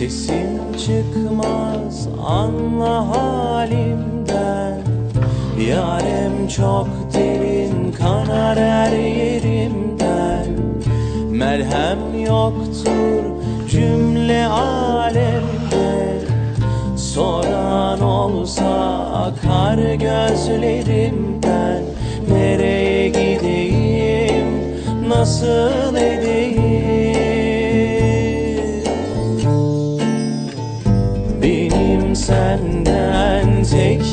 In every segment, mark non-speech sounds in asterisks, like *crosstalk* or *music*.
bakmaz anla halimden. Yarem çok derin kanar her yerimden. Merhem yoktur cümle alemde. Soran olsa akar gözlerimden. Nereye gideyim, nasıl edeyim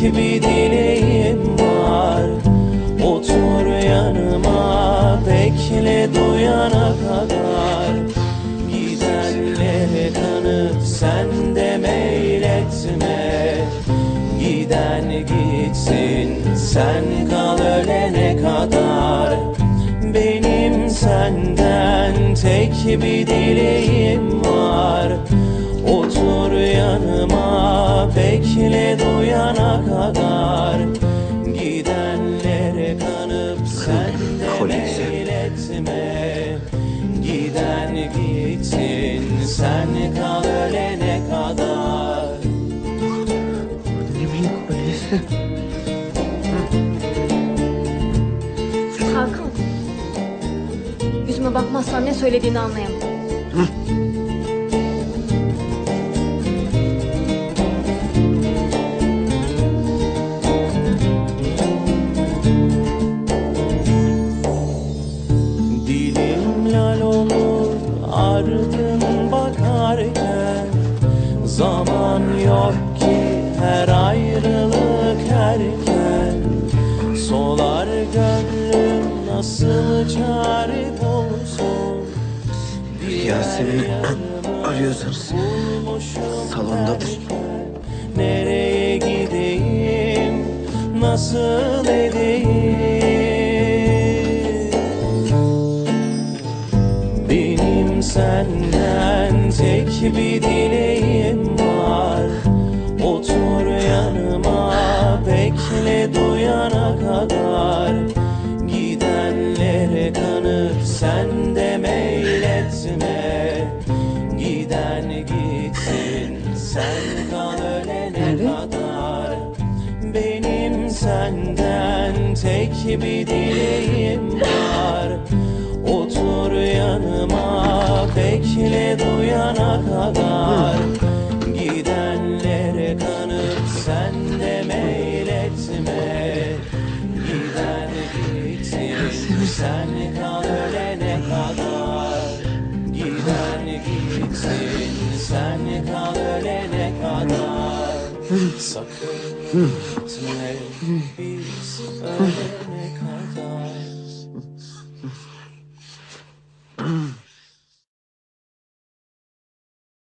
bir dileğim var? Otur yanıma bekle duyana kadar. Gidenlere kanıp sen de meyletme. Giden gitsin sen kal ölene kadar. Benim senden tek bir dileğim var. Otur yanıma bekle duyana kadar Gidenlere kanıp sen de meyletme Giden gitsin sen kal ölene kadar. Hakan. Yüzüme bakmazsan ne söylediğini anlayamam. Zaman yok ki her ayrılık erken. Solar gönlüm nasıl çare bulsun? Yasemin'i *clears throat* arıyorsanız salondadır. Nereye gideyim, nasıl edeyim? Benim senden tek bir bekle duyana kadar Gidenlere kanıp sen de meyletme. Giden gitsin sen kal ölene kadar. Benim senden tek bir dileğim var. Otur yanıma bekle duyana kadar sen kal ölene kadar Giden gitsin. Sen kal ölene kadar Sakın gitme. Biz ölene kadar